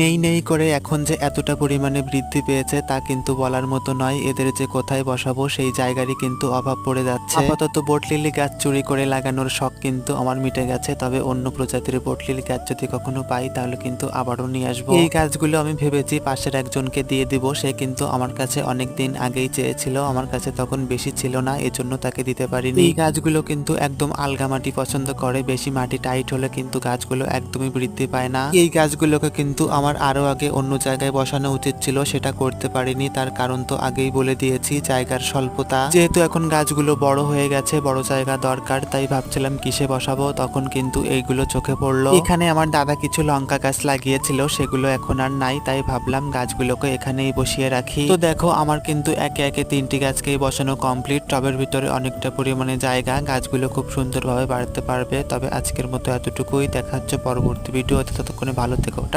নেই নেই করে এখন যে এতটা পরিমাণে বৃদ্ধি পেয়েছে তা কিন্তু বলার মতো নয়। এদের যে কোথায় বসাবো সেই জায়গারই কিন্তু অভাব পড়ে যাচ্ছে। আপাতত বটলিলি গাছ চুরি করে লাগানোর শখ কিন্তু আমার মিটে গেছে, তবে অন্য প্রজাতির বটলিলি গাছ যদি কখনো পাই তাহলে কিন্তু আবারও নিয়ে আসব। এই গাছগুলো আমি ভেবেছি পাশের একজনকে দিয়ে দিব, সে কিন্তু আমার কাছে অনেক দিন আগেই চেয়েছিল, আমার কাছে তখন বেশি ছিল না, এজন্য তাকে দিতে পারিনি। এই গাছগুলো কিন্তু একদম আলগা মাটি পছন্দ করে, বেশি মাটি টাইট হলে কিন্তু গাছগুলো একদমই বৃদ্ধি পায় না। এই গাছগুলোকে কিন্তু আমার আরও আগে অন্য জায়গায় বসানো উচিত ছিল, সেটা করতে পারিনি। তার কারণ তো আগেই বলে দিয়েছি, জায়গার স্বল্পতা। যেহেতু এখন গাছগুলো বড় হয়ে গেছে, বড় জায়গা দরকার, তাই ভাবছিলাম কিসে বসাবো, তখন কিন্তু এইগুলো চোখে পড়ল। এখানে আমার দাদা কিছু লঙ্কা গাছ লাগিয়েছিল, সেগুলো এখন আর নাই, তাই ভাবলাম গাছগুলোকে এখানেই বসিয়ে রাখি। তো দেখো, আমার কিন্তু একে একে তিনটি গাছকেই বসানো কমপ্লিট। টবের ভিতরে অনেকটা পরিমাণে জায়গা, গাছগুলো খুব সুন্দরভাবে বাড়তে পারবে। তবে আজকের মতো এতটুকুই। দেখা হচ্ছে পরবর্তী ভিডিওতে, ততক্ষণে ভালো থেকো।